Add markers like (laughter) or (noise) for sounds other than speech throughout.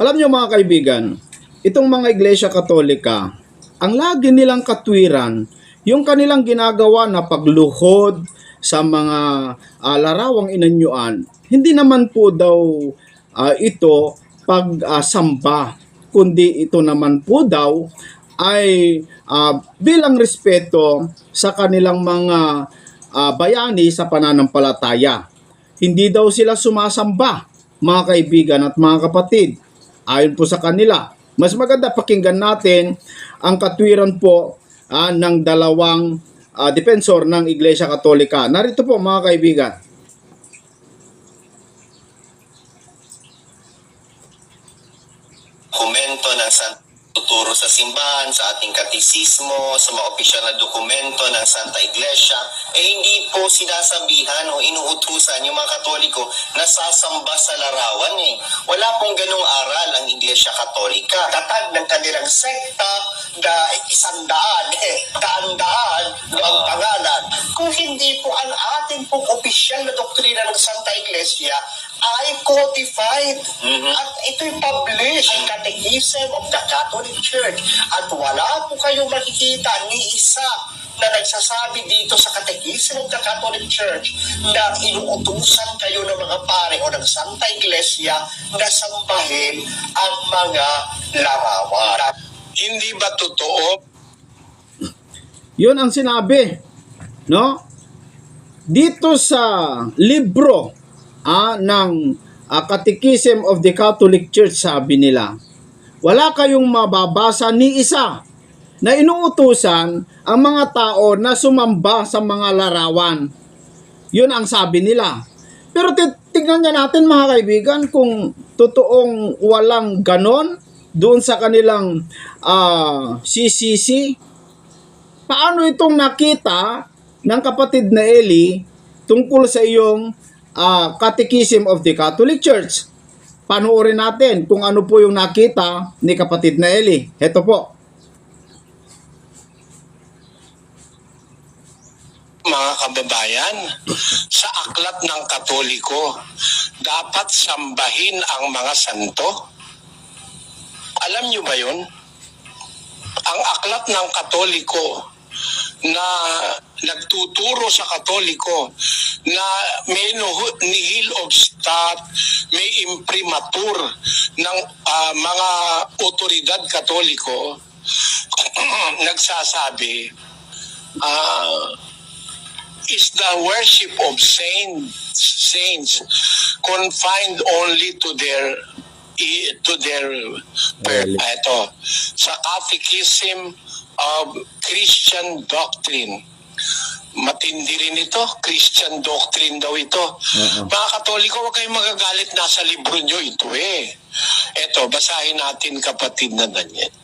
Alam niyo mga kaibigan, itong mga iglesia katolika, ang lagi nilang katwiran, yung kanilang ginagawa na pagluhod sa mga ah, larawang inanyuan, hindi naman po daw ah, ito pagsamba, kundi ito naman po daw ay ah, bilang respeto sa kanilang mga ah, bayani sa pananampalataya. Hindi daw sila sumasamba, mga kaibigan at mga kapatid. Ayon po sa kanila, mas maganda pakinggan natin ang katwiran po ah, ng dalawang ah, depensor ng Iglesia Katolika. Narito po mga kaibigan. dokumento ng Santa tuturo sa simbahan, sa ating katisismo, sa mga opisyal na dokumento ng Santa Iglesia, eh hindi po sinasabihan o inuutusan yung mga Katoliko na sasamba sa larawan eh. Wala pong ganong aral ang Iglesia Katolika. Tatag ng kanilang sekta na isang daan, (laughs) eh, daan-daan ang pangalan. Kung hindi po ang ating pong opisyal na doktrina ng Santa Iglesia ay codified at ito'y published ang Catechism of the Catholic Church at wala po kayong makikita ni isa na nagsasabi dito sa Catechism of the Catholic Church na inuutusan kayo ng mga pare o ng Santa Iglesia na sambahin ang mga larawan. Hindi ba totoo Yun ang sinabi, no? Dito sa libro ah, ng ah, Catechism of the Catholic Church, sabi nila, wala kayong mababasa ni isa na inuutusan ang mga tao na sumamba sa mga larawan. Yun ang sabi nila. Pero tignan niya natin mga kaibigan kung totoong walang ganon doon sa kanilang ah, CCC paano itong nakita ng kapatid na Eli tungkol sa iyong ah, Catechism of the Catholic Church? Panoorin natin kung ano po yung nakita ni kapatid na Eli. Heto po. mga kababayan, sa aklat ng Katoliko, dapat sambahin ang mga santo? Alam niyo ba yun? Ang aklat ng Katoliko na nagtuturo sa Katoliko na may nihil obstat, may imprimatur ng ah, mga otoridad Katoliko (clears throat) nagsasabi ah is the worship of saints saints confined only to their to their Well. eto, sa catechism of Christian doctrine matindi rin ito. Christian doctrine daw ito. Oo. mga katoliko huwag kayong magagalit. Nasa libro nyo ito eh. Eto basahin natin kapatid na Daniel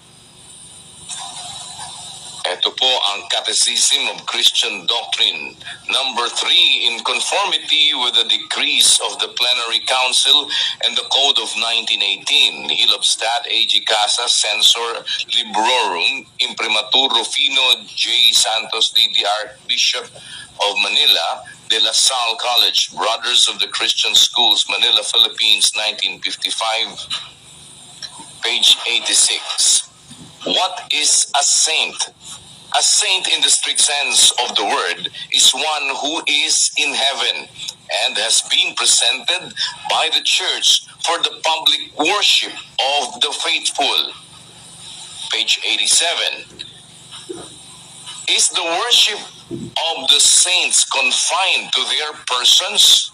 Ito po ang Catechism of Christian Doctrine, number 3, in conformity with the decrees of the Plenary Council and the Code of 1918, Nihil Obstat AG Casa Censor Librorum Imprimatur Rufino J. Santos DDR Bishop of Manila, De La Salle College, Brothers of the Christian Schools, Manila, Philippines, 1955, page 86. What is a saint? A saint in the strict sense of the word is one who is in heaven and has been presented by the church for the public worship of the faithful. Page 87. Is the worship of the saints confined to their persons?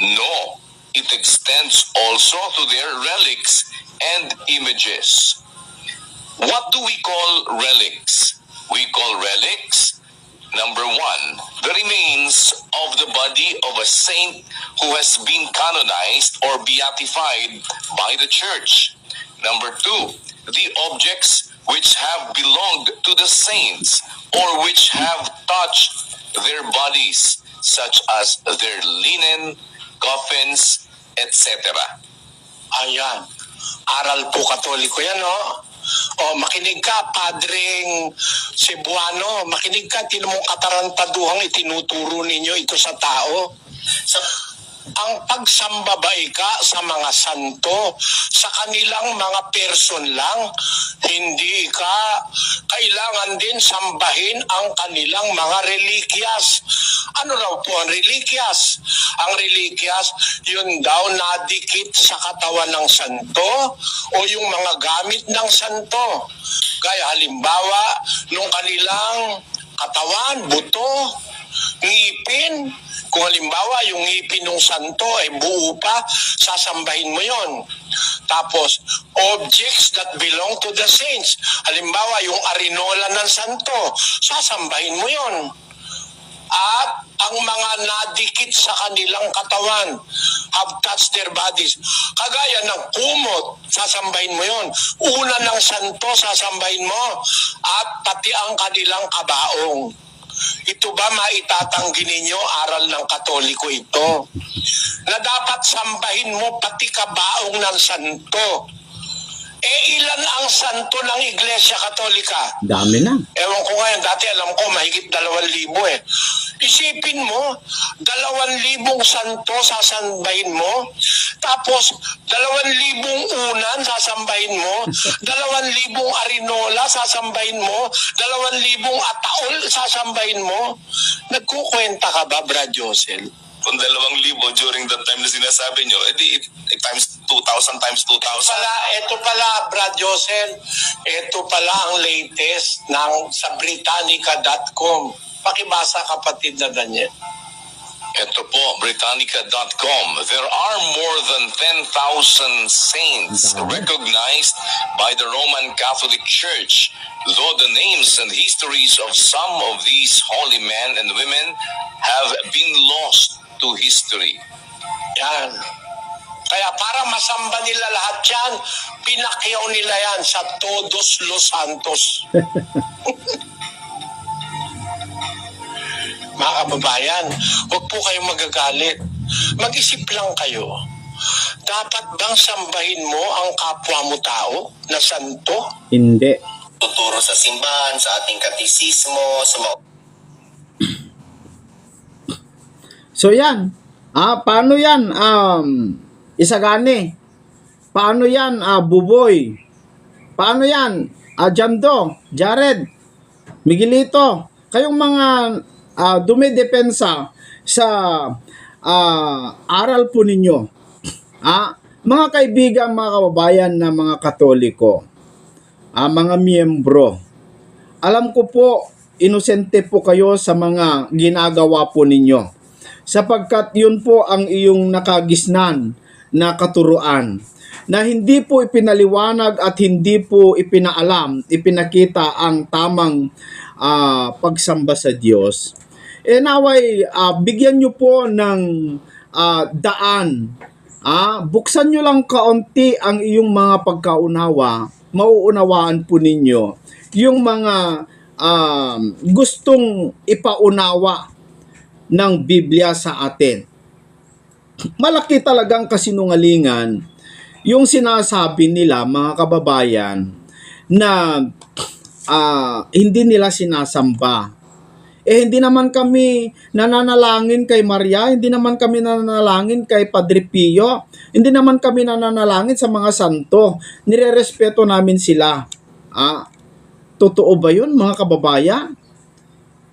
No. It extends also to their relics and images. What do we call relics? We call relics, number one, the remains of the body of a saint who has been canonized or beatified by the church. Number two, the objects which have belonged to the saints or which have touched their bodies, such as their linen, coffins, etc. Ayan. Aral po katoliko yan, no? O, makinig ka, Padring Cebuano. Makinig ka, tinong mong katarantaduhang itinuturo ninyo ito sa tao. Sa ang pagsambabaika sa mga santo sa kanilang mga person lang. Hindi ka kailangan din sambahin ang kanilang mga relikyas. Ano raw po ang relikyas? Ang relikyas, yun daw nadikit sa katawan ng santo o yung mga gamit ng santo. Gaya halimbawa, nung kanilang katawan, buto, ngipin. Kung halimbawa yung ngipin ng santo ay buo pa, sasambahin mo yon. Tapos, objects that belong to the saints. Halimbawa, yung arinola ng santo, sasambahin mo yon. At ang mga nadikit sa kanilang katawan have touched their bodies. Kagaya ng kumot, sasambahin mo yon. Una ng santo, sasambahin mo. At pati ang kanilang kabaong. Ito ba maitatanggi ninyo aral ng katoliko ito? Na dapat sambahin mo pati kabaong ng santo. Eh ilan ang santo ng Iglesia Katolika? Dami na. Ewan ko ngayon, dati alam ko mahigit dalawang libo eh. Isipin mo, dalawang libong santo sasambahin mo, tapos dalawang libong unan sasambahin mo, (laughs) dalawang libong arinola sasambahin mo, dalawang libong ataol sasambahin mo. Nagkukwenta ka ba, Brad Josel? Kung dalawang libo during that time na sinasabi nyo, edi eh, times 2,000 times 2,000. Pala, ito pala, Brad Josel, ito pala ang latest ng sa Britannica.com. Pakibasa kapatid na Daniel. Ito po, Britannica.com. There are more than 10,000 saints recognized by the Roman Catholic Church, though the names and histories of some of these holy men and women have been lost to history. Yan. Kaya para masamba nila lahat yan, pinakyaw nila yan sa Todos Los Santos. (laughs) Mga kababayan, huwag po kayong magagalit. Mag-isip lang kayo. Dapat bang sambahin mo ang kapwa mo tao na santo? Hindi. Tuturo sa simbahan, sa ating katisismo, sa mga So yan. Ah, paano yan? Um, isagani. Paano yan? Ah, Buboy. Paano yan? Ah, Jando, Jared, Miguelito. Kayong mga ah, dumidepensa sa ah, aral po ninyo. Ah, mga kaibigan, mga kababayan na mga katoliko. Ah, mga miyembro. Alam ko po, inosente po kayo sa mga ginagawa po ninyo sapagkat yun po ang iyong nakagisnan na katuruan na hindi po ipinaliwanag at hindi po ipinaalam, ipinakita ang tamang ah, pagsamba sa Diyos. E naway, ah, bigyan nyo po ng ah, daan. Ah, buksan nyo lang kaunti ang iyong mga pagkaunawa, mauunawaan po ninyo yung mga ah, gustong ipaunawa ng Biblia sa atin. Malaki talagang kasinungalingan yung sinasabi nila mga kababayan na ah, hindi nila sinasamba. Eh hindi naman kami nananalangin kay Maria, hindi naman kami nananalangin kay Padre Pio, hindi naman kami nananalangin sa mga santo. Nirerespeto namin sila. Ah, totoo ba 'yun mga kababayan?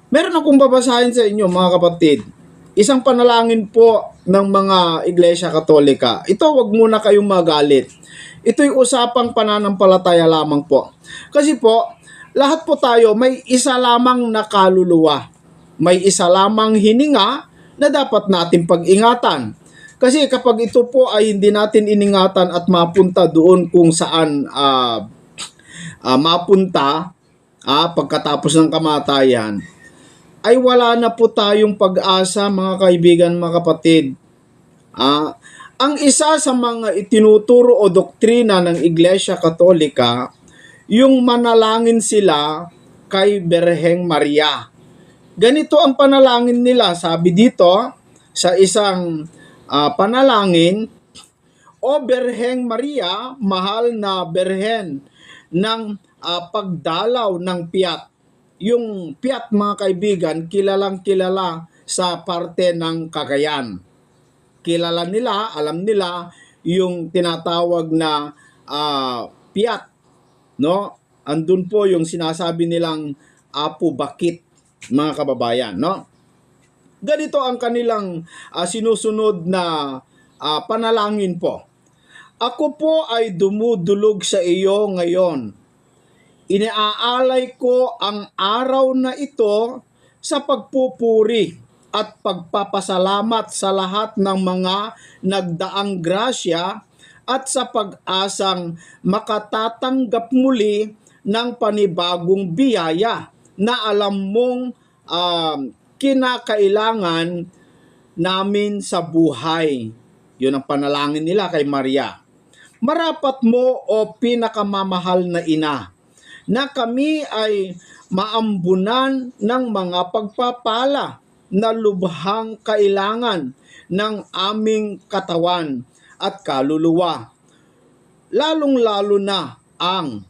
Meron akong babasahin sa inyo mga kapatid. Isang panalangin po ng mga Iglesia Katolika. Ito wag muna kayong magalit. Ito'y usapang pananampalataya lamang po. Kasi po, lahat po tayo may isa lamang na kaluluwa. May isa lamang hininga na dapat natin pag-ingatan. Kasi kapag ito po ay hindi natin iningatan at mapunta doon kung saan ah, ah, mapunta ah, pagkatapos ng kamatayan, ay wala na po tayong pag-asa mga kaibigan, mga kapatid. Ah, ang isa sa mga itinuturo o doktrina ng Iglesia Katolika, yung manalangin sila kay Berheng Maria. Ganito ang panalangin nila, sabi dito sa isang ah, panalangin, O Berheng Maria, mahal na Berhen ng ah, pagdalaw ng piyat yung Piat mga kaibigan, kilalang kilala sa parte ng Cagayan. kilala nila, alam nila yung tinatawag na ah, piat, no? Andun po yung sinasabi nilang apo bakit, mga kababayan, no? Ganito ang kanilang ah, sinusunod na ah, panalangin po. Ako po ay dumudulog sa iyo ngayon. Iniaalay ko ang araw na ito sa pagpupuri at pagpapasalamat sa lahat ng mga nagdaang grasya at sa pag-asang makatatanggap muli ng panibagong biyaya na alam mong um, kinakailangan namin sa buhay. Yun ang panalangin nila kay Maria. Marapat mo o pinakamamahal na ina na kami ay maambunan ng mga pagpapala na lubhang kailangan ng aming katawan at kaluluwa. Lalong-lalo na ang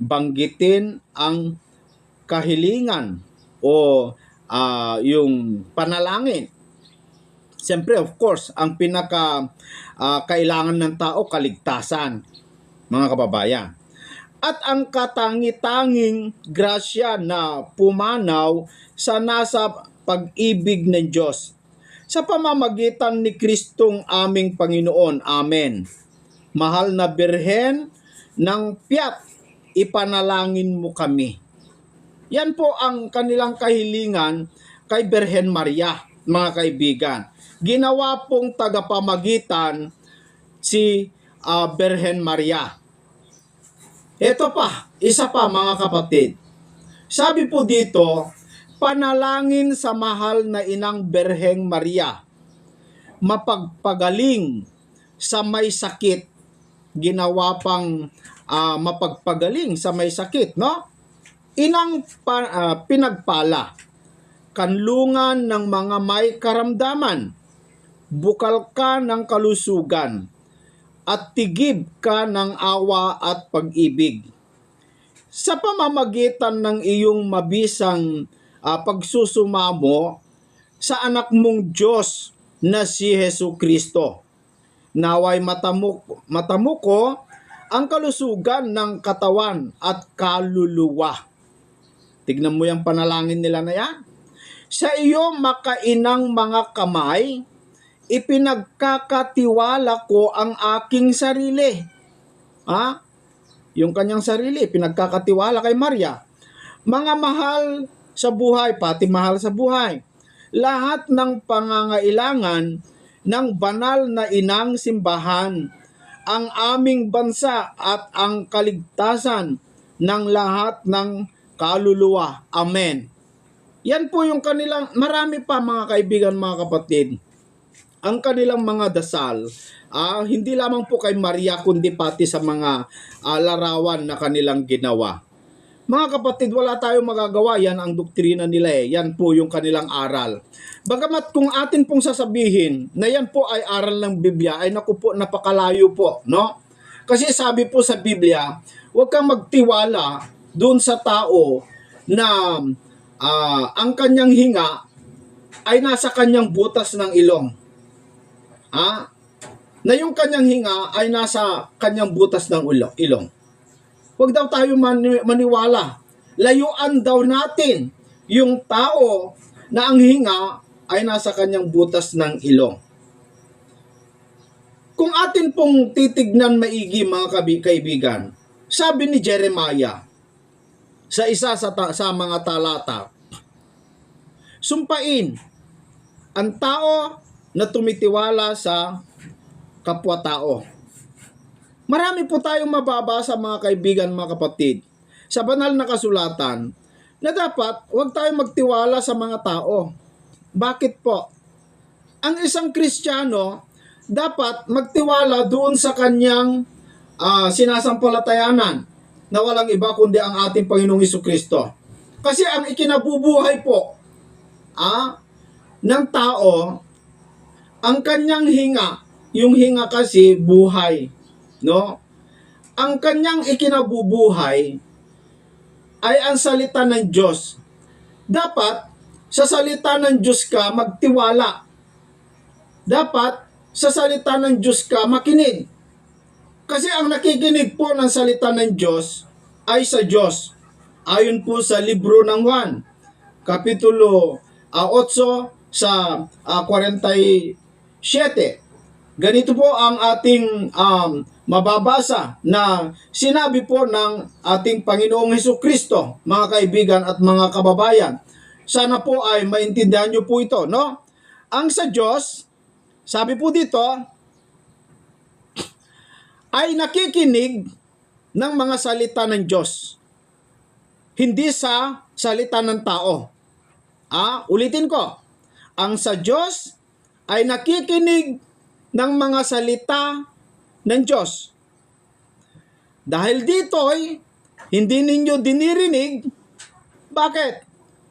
banggitin ang kahilingan o ah, yung panalangin. Siyempre, of course, ang pinaka ah, kailangan ng tao, kaligtasan, mga kababayan. At ang katangi-tanging grasya na pumanaw sa nasa pag-ibig ng Diyos sa pamamagitan ni Kristong aming Panginoon. Amen. Mahal na Birhen ng Piat, ipanalangin mo kami. Yan po ang kanilang kahilingan kay Birhen Maria, mga kaibigan. Ginawa pong tagapamagitan si ah, Birhen Maria. Ito pa, isa pa mga kapatid. Sabi po dito, panalangin sa mahal na inang Berheng Maria, mapagpagaling sa may sakit, ginawa pang ah, mapagpagaling sa may sakit, no? Inang pa, ah, pinagpala, kanlungan ng mga may karamdaman, bukal ka ng kalusugan, at tigib ka ng awa at pag-ibig. Sa pamamagitan ng iyong mabisang ah, pagsusumamo sa anak mong Diyos na si Hesu Kristo. Naway matamuk, matamuko ang kalusugan ng katawan at kaluluwa. Tignan mo yung panalangin nila na yan. Sa iyo makainang mga kamay, ipinagkakatiwala ko ang aking sarili. Ha? Yung kanyang sarili, pinagkakatiwala kay Maria. Mga mahal sa buhay, pati mahal sa buhay. Lahat ng pangangailangan ng banal na inang simbahan, ang aming bansa at ang kaligtasan ng lahat ng kaluluwa. Amen. Yan po yung kanilang, marami pa mga kaibigan, mga kapatid ang kanilang mga dasal, ah, hindi lamang po kay Maria kundi pati sa mga ah, larawan na kanilang ginawa. Mga kapatid, wala tayong magagawa. Yan ang doktrina nila eh. Yan po yung kanilang aral. Bagamat kung atin pong sasabihin na yan po ay aral ng Biblia, ay naku po, napakalayo po, no? Kasi sabi po sa Biblia, huwag kang magtiwala doon sa tao na ah, ang kanyang hinga ay nasa kanyang butas ng ilong ha? na yung kanyang hinga ay nasa kanyang butas ng ulo, ilong. Huwag daw tayo mani- maniwala. Layuan daw natin yung tao na ang hinga ay nasa kanyang butas ng ilong. Kung atin pong titignan maigi mga kaibigan, sabi ni Jeremiah sa isa sa, ta- sa mga talata, sumpain ang tao na tumitiwala sa kapwa-tao. Marami po tayong mababasa mga kaibigan, mga kapatid, sa banal na kasulatan na dapat huwag tayong magtiwala sa mga tao. Bakit po? Ang isang Kristiyano dapat magtiwala doon sa kanyang ah, sinasampalatayanan na walang iba kundi ang ating Panginoong Iso Kristo. Kasi ang ikinabubuhay po ah, ng tao ang kanyang hinga, yung hinga kasi buhay, no? Ang kanyang ikinabubuhay ay ang salita ng Diyos. Dapat sa salita ng Diyos ka magtiwala. Dapat sa salita ng Diyos ka makinig. Kasi ang nakikinig po ng salita ng Diyos ay sa Diyos. Ayon po sa libro ng Juan, Kapitulo ah, 8 sa ah, 47. Ganito po ang ating um, mababasa na sinabi po ng ating Panginoong Heso Kristo, mga kaibigan at mga kababayan. Sana po ay maintindihan nyo po ito, no? Ang sa Diyos, sabi po dito, ay nakikinig ng mga salita ng Diyos. Hindi sa salita ng tao. Ah, ulitin ko. Ang sa Diyos ay nakikinig ng mga salita ng Diyos. Dahil dito'y hindi ninyo dinirinig, bakit?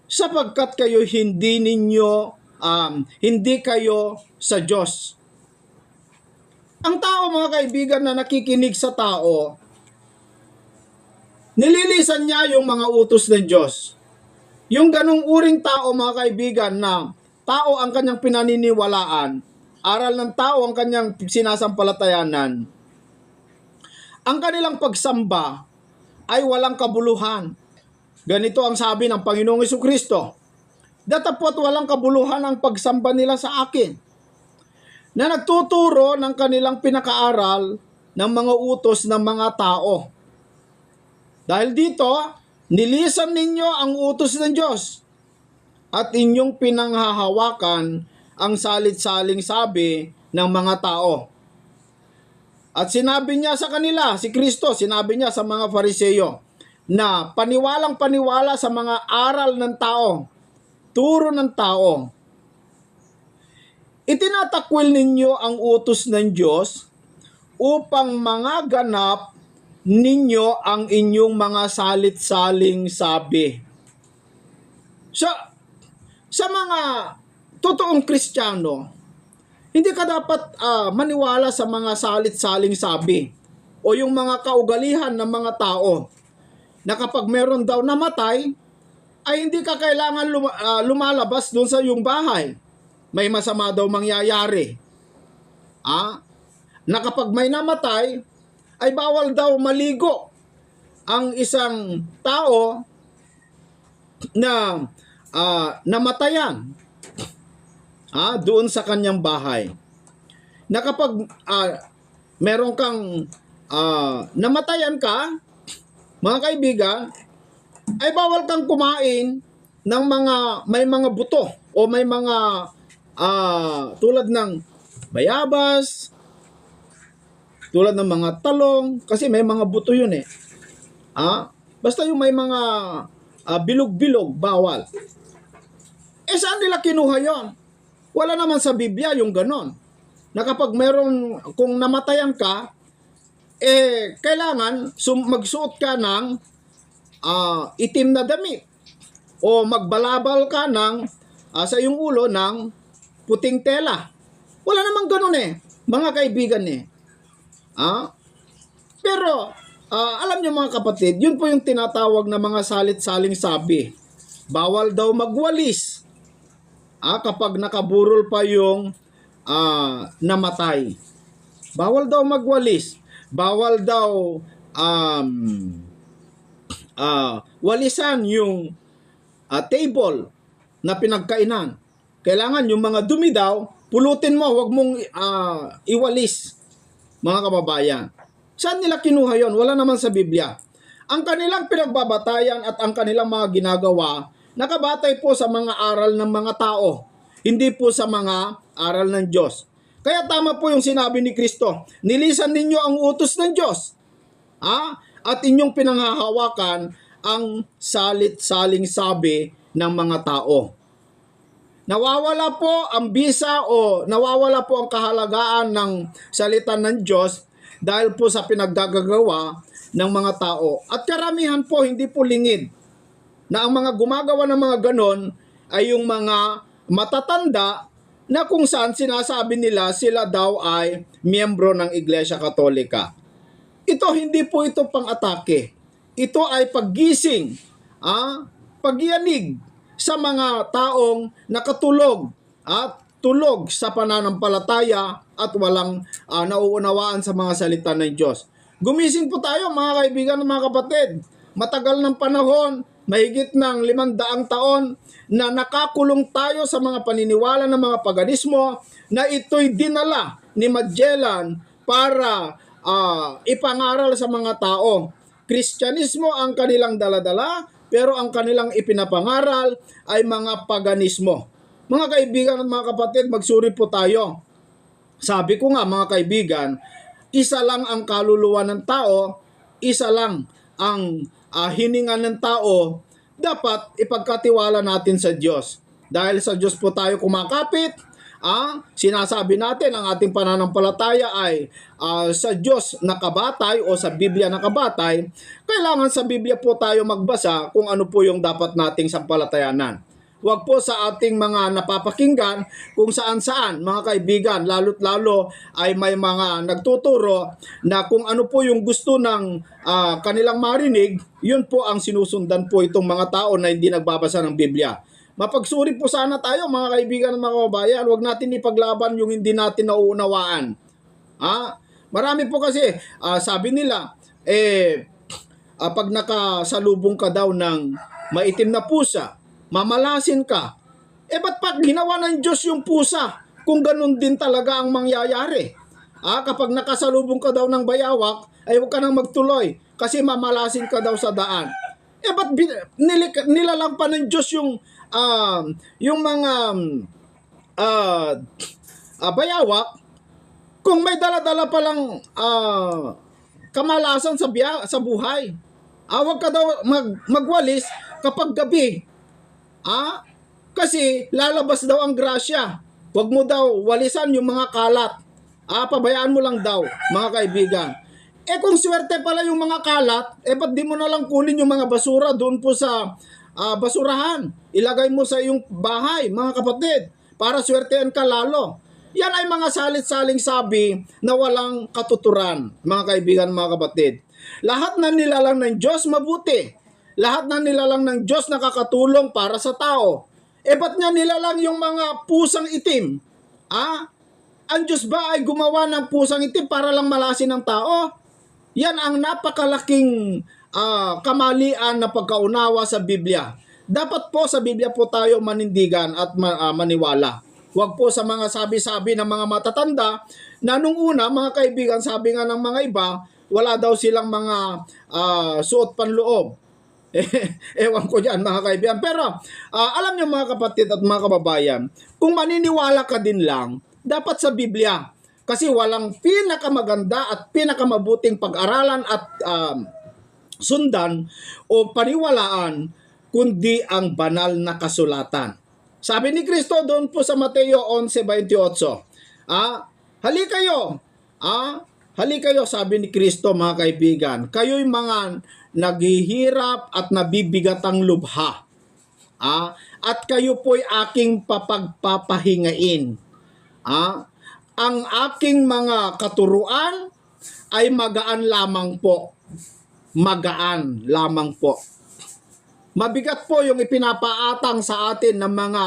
Sapagkat kayo hindi ninyo, um, hindi kayo sa Diyos. Ang tao mga kaibigan na nakikinig sa tao, nililisan niya yung mga utos ng Diyos. Yung ganong uring tao mga kaibigan na tao ang kanyang pinaniniwalaan, aral ng tao ang kanyang sinasampalatayanan, ang kanilang pagsamba ay walang kabuluhan. Ganito ang sabi ng Panginoong Hesus Kristo. Datapot walang kabuluhan ang pagsamba nila sa akin na nagtuturo ng kanilang pinakaaral ng mga utos ng mga tao. Dahil dito, nilisan ninyo ang utos ng Diyos at inyong pinanghahawakan ang salit-saling sabi ng mga tao. At sinabi niya sa kanila, si Kristo, sinabi niya sa mga fariseyo, na paniwalang paniwala sa mga aral ng tao, turo ng tao. Itinatakwil ninyo ang utos ng Diyos upang mga ganap ninyo ang inyong mga salit-saling sabi. Sa, sa mga totoong Kristiyano, hindi ka dapat ah, maniwala sa mga salit-saling sabi o yung mga kaugalihan ng mga tao na kapag meron daw namatay, ay hindi ka kailangan lum- ah, lumalabas doon sa iyong bahay. May masama daw mangyayari. Ah? Na kapag may namatay, ay bawal daw maligo ang isang tao na ah, namatayan ah, doon sa kanyang bahay. Na kapag ah, meron kang ah, namatayan ka, mga kaibigan, ay bawal kang kumain ng mga may mga buto o may mga ah, tulad ng bayabas, tulad ng mga talong, kasi may mga buto yun eh. Ah, basta yung may mga ah, bilog-bilog, bawal. Eh saan nila kinuha yon? Wala naman sa Biblia yung ganon. Na kapag meron, kung namatayan ka, eh, kailangan sum- magsuot ka ng ah, itim na damit o magbalabal ka ng ah, sa iyong ulo ng puting tela. Wala namang ganun eh, mga kaibigan eh. Ah? Pero, ah, alam niyo mga kapatid, yun po yung tinatawag na mga salit-saling sabi. Bawal daw magwalis ah, kapag nakaburol pa yung ah, namatay. Bawal daw magwalis. Bawal daw um, ah, walisan yung ah, table na pinagkainan. Kailangan yung mga dumi daw, pulutin mo, wag mong ah, iwalis, mga kababayan. Saan nila kinuha yon? Wala naman sa Biblia. Ang kanilang pinagbabatayan at ang kanilang mga ginagawa, nakabatay po sa mga aral ng mga tao, hindi po sa mga aral ng Diyos. Kaya tama po yung sinabi ni Kristo, nilisan ninyo ang utos ng Diyos. Ha? At inyong pinanghahawakan ang salit-saling sabi ng mga tao. Nawawala po ang bisa o nawawala po ang kahalagaan ng salita ng Diyos dahil po sa pinaggagawa ng mga tao. At karamihan po hindi po lingid na ang mga gumagawa ng mga ganon ay yung mga matatanda na kung saan sinasabi nila sila daw ay miyembro ng Iglesia Katolika. Ito hindi po ito pang-atake. Ito ay paggising, ah, pagyanig sa mga taong nakatulog at tulog sa pananampalataya at walang ah, nauunawaan sa mga salita ng Diyos. Gumising po tayo mga kaibigan at mga kapatid. Matagal ng panahon, mahigit ng limandaang taon na nakakulong tayo sa mga paniniwala ng mga paganismo na ito'y dinala ni Magellan para ah, ipangaral sa mga tao. Kristyanismo ang kanilang daladala, pero ang kanilang ipinapangaral ay mga paganismo. Mga kaibigan at mga kapatid, magsuri po tayo. Sabi ko nga mga kaibigan, isa lang ang kaluluwa ng tao, isa lang ang ah, hininga ng tao, dapat ipagkatiwala natin sa Diyos. Dahil sa Diyos po tayo kumakapit, ah, sinasabi natin ang ating pananampalataya ay ah, sa Diyos nakabatay o sa Biblia nakabatay, kailangan sa Biblia po tayo magbasa kung ano po yung dapat nating sampalatayanan. Huwag po sa ating mga napapakinggan kung saan-saan, mga kaibigan, lalo't lalo ay may mga nagtuturo na kung ano po yung gusto ng ah, kanilang marinig, yun po ang sinusundan po itong mga tao na hindi nagbabasa ng Biblia. Mapagsuri po sana tayo mga kaibigan at mga kababayan, huwag natin ipaglaban yung hindi natin nauunawaan. Ah, marami po kasi, ah, sabi nila, eh, ah, pag nakasalubong ka daw ng maitim na pusa, mamalasin ka. Eh, ba't pag ginawa ng Diyos yung pusa? Kung ganun din talaga ang mangyayari. Ah, kapag nakasalubong ka daw ng bayawak, ay huwag ka nang magtuloy kasi mamalasin ka daw sa daan. Eh, ba't nilik- nilalang pa ng Diyos yung, ah, yung mga ah, ah, bayawak kung may dala-dala palang ah, kamalasan sa, biya, sa buhay. Ah, huwag ka daw mag, magwalis kapag gabi. Ah, kasi lalabas daw ang grasya. Huwag mo daw walisan yung mga kalat. Ah, pabayaan mo lang daw, mga kaibigan. Eh kung swerte pala yung mga kalat, eh ba't di mo na lang kunin yung mga basura doon po sa ah, basurahan? Ilagay mo sa iyong bahay, mga kapatid, para swertean ka lalo. Yan ay mga salit-saling sabi na walang katuturan, mga kaibigan, mga kapatid. Lahat na nilalang ng Diyos mabuti. Lahat na nilalang ng Diyos nakakatulong para sa tao. Eh ba't niya nilalang yung mga pusang itim? Ah? Ang Diyos ba ay gumawa ng pusang itim para lang malasin ng tao? Yan ang napakalaking ah, kamalian na pagkaunawa sa Biblia. Dapat po sa Biblia po tayo manindigan at ma- ah, maniwala. Huwag po sa mga sabi-sabi ng mga matatanda na nung una, mga kaibigan, sabi nga ng mga iba, wala daw silang mga ah, suot panloob. Eh, (laughs) ewan ko dyan mga kaibigan. Pero ah, alam niyo mga kapatid at mga kababayan, kung maniniwala ka din lang, dapat sa Biblia. Kasi walang pinakamaganda at pinakamabuting pag-aralan at um, sundan o paniwalaan kundi ang banal na kasulatan. Sabi ni Kristo doon po sa Mateo 11:28, ah, hali kayo, ah, hali kayo, sabi ni Kristo mga kaibigan, kayo'y mga naghihirap at nabibigatang lubha. Ah, at kayo po'y aking papagpapahingain. Ah, ang aking mga katuruan ay magaan lamang po. Magaan lamang po. Mabigat po yung ipinapaatang sa atin ng mga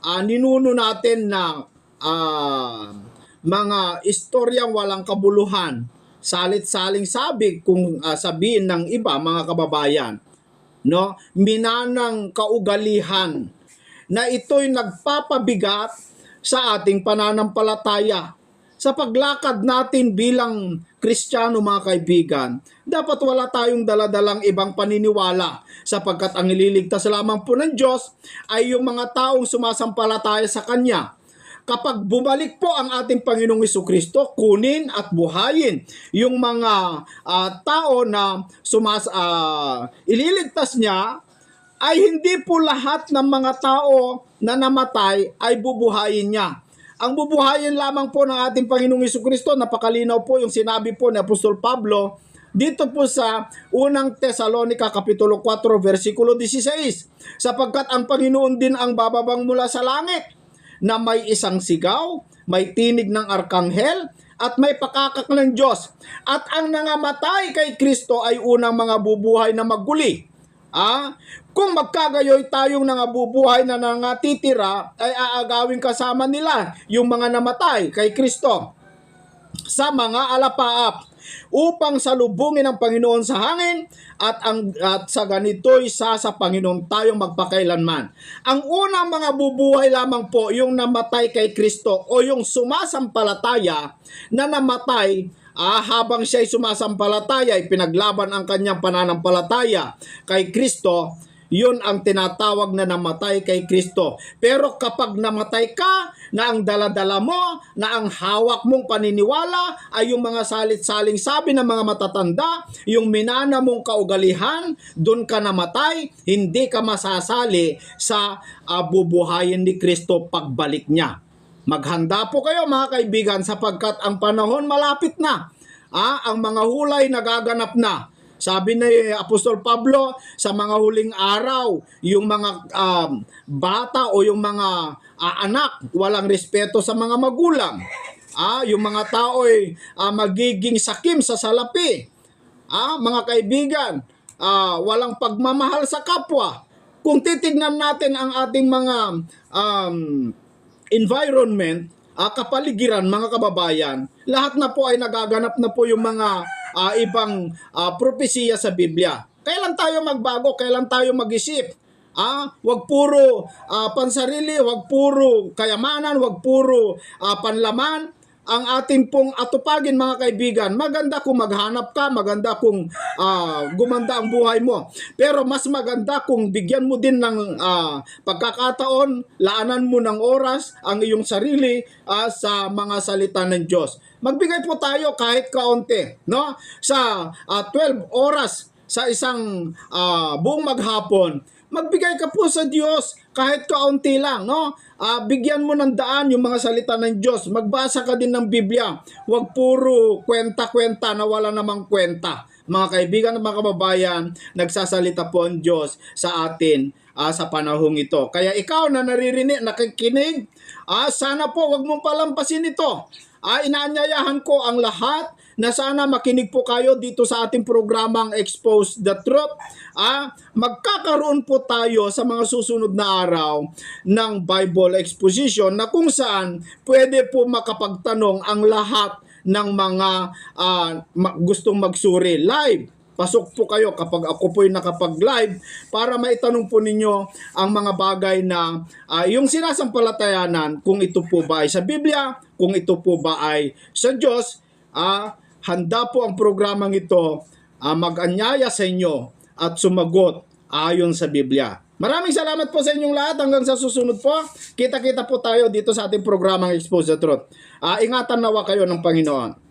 ah, ninuno natin na ah, mga istoryang walang kabuluhan. Salit-saling sabi kung ah, sabihin ng iba mga kababayan. No? Minanang kaugalihan na ito'y nagpapabigat sa ating pananampalataya. Sa paglakad natin bilang Kristiyano mga kaibigan, dapat wala tayong daladalang ibang paniniwala sapagkat ang ililigtas lamang po ng Diyos ay yung mga taong sumasampalataya sa Kanya. Kapag bumalik po ang ating Panginoong Kristo, kunin at buhayin yung mga ah, tao na sumas ah, ililigtas niya ay hindi po lahat ng mga tao na namatay ay bubuhayin niya. Ang bubuhayin lamang po ng ating Panginoong Kristo, napakalinaw po yung sinabi po ni Apostol Pablo dito po sa unang Tesalonika Kapitulo 4 versikulo 16 sapagkat ang Panginoon din ang bababang mula sa langit na may isang sigaw, may tinig ng arkanghel, at may pakakak ng Diyos. At ang nangamatay kay Kristo ay unang mga bubuhay na maguli. Ah, kung magkagayoy tayong nangabubuhay na nangatitira, ay aagawin kasama nila yung mga namatay kay Kristo sa mga alapaap upang salubungin ang Panginoon sa hangin at ang at sa ganito'y sa sa Panginoon tayong magpakailanman. Ang unang mga bubuhay lamang po yung namatay kay Kristo o yung sumasampalataya na namatay ah, habang siya'y sumasampalataya, pinaglaban ang kanyang pananampalataya kay Kristo, yun ang tinatawag na namatay kay Kristo. Pero kapag namatay ka, na ang daladala mo, na ang hawak mong paniniwala ay yung mga salit-saling sabi ng mga matatanda, yung minana mong kaugalihan, doon ka namatay, hindi ka masasali sa bubuhayin ni Kristo pagbalik niya. Maghanda po kayo mga kaibigan sapagkat ang panahon malapit na. Ah, ang mga hulay nagaganap na. Sabi ni Apostol Pablo, sa mga huling araw, yung mga um, bata o yung mga ah, anak, walang respeto sa mga magulang. Ah, yung mga tao ay ah, magiging sakim sa salapi. Ah, mga kaibigan, ah, walang pagmamahal sa kapwa. Kung titignan natin ang ating mga um, environment, ah, kapaligiran, mga kababayan, lahat na po ay nagaganap na po yung mga ah, ibang ah, propesiya sa Biblia. Kailan tayo magbago? Kailan tayo mag-isip? Ah, wag puro ah, pansarili, wag puro kayamanan, wag puro ah, panlaman. Ang ating pong atupagin mga kaibigan, maganda kung maghanap ka, maganda kung ah, gumanda ang buhay mo. Pero mas maganda kung bigyan mo din ng ah, pagkakataon, laanan mo ng oras ang iyong sarili ah, sa mga salita ng Diyos. Magbigay po tayo kahit kaunti, no? Sa ah, 12 oras sa isang ah, buong maghapon, magbigay ka po sa Diyos kahit kaunti lang, no? Ah, bigyan mo ng daan yung mga salita ng Diyos. Magbasa ka din ng Biblia. Huwag puro kwenta-kwenta na wala namang kwenta. Mga kaibigan at mga kababayan, nagsasalita po ang Diyos sa atin ah, sa panahong ito. Kaya ikaw na naririnig, nakikinig, ah, sana po wag mong palampasin ito. Ah, inaanyayahan ko ang lahat na sana makinig po kayo dito sa ating programang Expose the Truth. Ah, magkakaroon po tayo sa mga susunod na araw ng Bible exposition na kung saan pwede po makapagtanong ang lahat ng mga ma- gustong magsuri live. Pasok po kayo kapag ako po'y nakapag-live para maitanong po ninyo ang mga bagay na ah, yung sinasampalatayanan kung ito po ba ay sa Biblia, kung ito po ba ay sa Diyos, ah, handa po ang programang ito ah, mag-anyaya sa inyo at sumagot ayon sa Biblia. Maraming salamat po sa inyong lahat. Hanggang sa susunod po, kita-kita po tayo dito sa ating programang Expose the Truth. Ah, ingatan nawa kayo ng Panginoon.